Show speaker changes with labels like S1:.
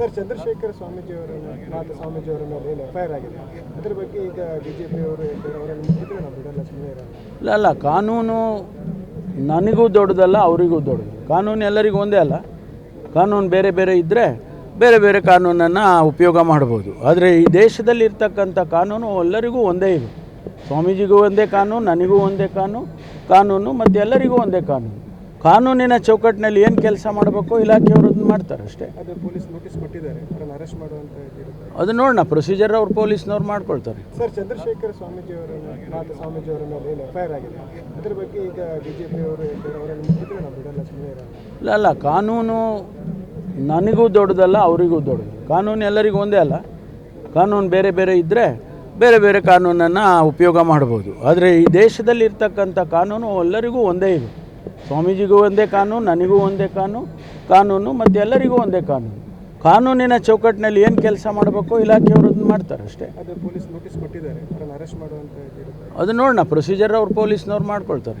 S1: Sir, Chandrashekhar ಸ್ವಾಮೀಜಿಯವರು ನಾಥ ಸ್ವಾಮೀಜಿಯವರ ಮೇಲೆ ಏನು ಎಫ್ ಐ ಆರ್ ಆಗಿದೆ? ಅದ್ರ ಬಗ್ಗೆ ಈಗ ಬಿ ಜೆ ಪಿ ಅವರು
S2: ಇಲ್ಲ ಅಲ್ಲ ಕಾನೂನು ನನಗೂ ದೊಡ್ಡದಲ್ಲ, ಅವರಿಗೂ ದೊಡ್ಡದು. ಕಾನೂನು ಎಲ್ಲರಿಗೂ ಒಂದೇ ಅಲ್ಲ. ಕಾನೂನು ಬೇರೆ ಬೇರೆ ಇದ್ದರೆ ಬೇರೆ ಬೇರೆ ಕಾನೂನನ್ನು ಉಪಯೋಗ ಮಾಡ್ಬೋದು. ಆದರೆ ಈ ದೇಶದಲ್ಲಿ ಇರ್ತಕ್ಕಂಥ ಕಾನೂನು ಎಲ್ಲರಿಗೂ ಒಂದೇ ಇದೆ. ಸ್ವಾಮೀಜಿಗೂ ಒಂದೇ ಕಾನೂನು, ನನಗೂ ಒಂದೇ ಕಾನೂನು ಕಾನೂನು ಮತ್ತು ಎಲ್ಲರಿಗೂ ಒಂದೇ ಕಾನೂನು. ಕಾನೂನಿನ ಚೌಕಟ್ಟಿನಲ್ಲಿ ಏನು ಕೆಲಸ ಮಾಡಬೇಕು ಇಲಾಖೆಯವರು ಅದನ್ನ ಮಾಡ್ತಾರೆ ಅಷ್ಟೇ.
S1: ಅದು ಪೊಲೀಸ್ ನೋಟಿಸ್ ಕೊಟ್ಟಿದ್ದಾರೆ ಅವರನ್ನು ಅರೆಸ್ಟ್ ಮಾಡುವಂತ ಇದಿರುತ್ತೆ
S2: ಅದು ನೋಡೋಣ ಪ್ರೊಸೀಜರ್ ಅವ್ರು ಪೊಲೀಸ್ನವ್ರು ಮಾಡ್ಕೊಳ್ತಾರೆ.
S1: ಸರ್ ಚಂದ್ರಶೇಖರ್ ಸ್ವಾಮೀಜಿ ಅವರ ನಾಥ ಸ್ವಾಮೀಜಿ ಅವರ ಮೇಲೆ ಎಫ್ ಐ ಆರ್ ಆಗಿದೆ? ಅದ್ರ ಬಗ್ಗೆ ಈಗ ಬಿಜೆಪಿ ಅವರು
S2: ಇಲ್ಲ ಅಲ್ಲ ಕಾನೂನು ನನಗೂ ದೊಡ್ಡದಲ್ಲ ಅವರಿಗೂ ದೊಡ್ಡದು. ಕಾನೂನು ಎಲ್ಲರಿಗೂ ಒಂದೇ ಅಲ್ಲ. ಕಾನೂನು ಬೇರೆ ಬೇರೆ ಇದ್ದರೆ ಬೇರೆ ಬೇರೆ ಕಾನೂನನ್ನು ಉಪಯೋಗ ಮಾಡ್ಬೋದು. ಆದರೆ ಈ ದೇಶದಲ್ಲಿ ಇರ್ತಕ್ಕಂಥ ಕಾನೂನು ಎಲ್ಲರಿಗೂ ಒಂದೇ ಇದೆ. ಸ್ವಾಮೀಜಿಗೂ ಒಂದೇ ಕಾನೂನು ನನಗೂ ಒಂದೇ ಕಾನೂನು ಕಾನೂನು ಮತ್ತು ಎಲ್ಲರಿಗೂ ಒಂದೇ ಕಾನೂನು. ಕಾನೂನಿನ ಚೌಕಟ್ಟಿನಲ್ಲಿ ಏನು ಕೆಲಸ ಮಾಡಬೇಕು ಇಲಾಖೆಯವರು ಅದನ್ನ ಮಾಡ್ತಾರೆ ಅಷ್ಟೇ.
S1: ನೋಟಿಸ್ ಕೊಟ್ಟಿದ್ದಾರೆ
S2: ಅದು ನೋಡೋಣ ಪ್ರೊಸೀಜರ್ ಅವ್ರು ಪೊಲೀಸ್ನವ್ರು ಮಾಡ್ಕೊಳ್ತಾರೆ.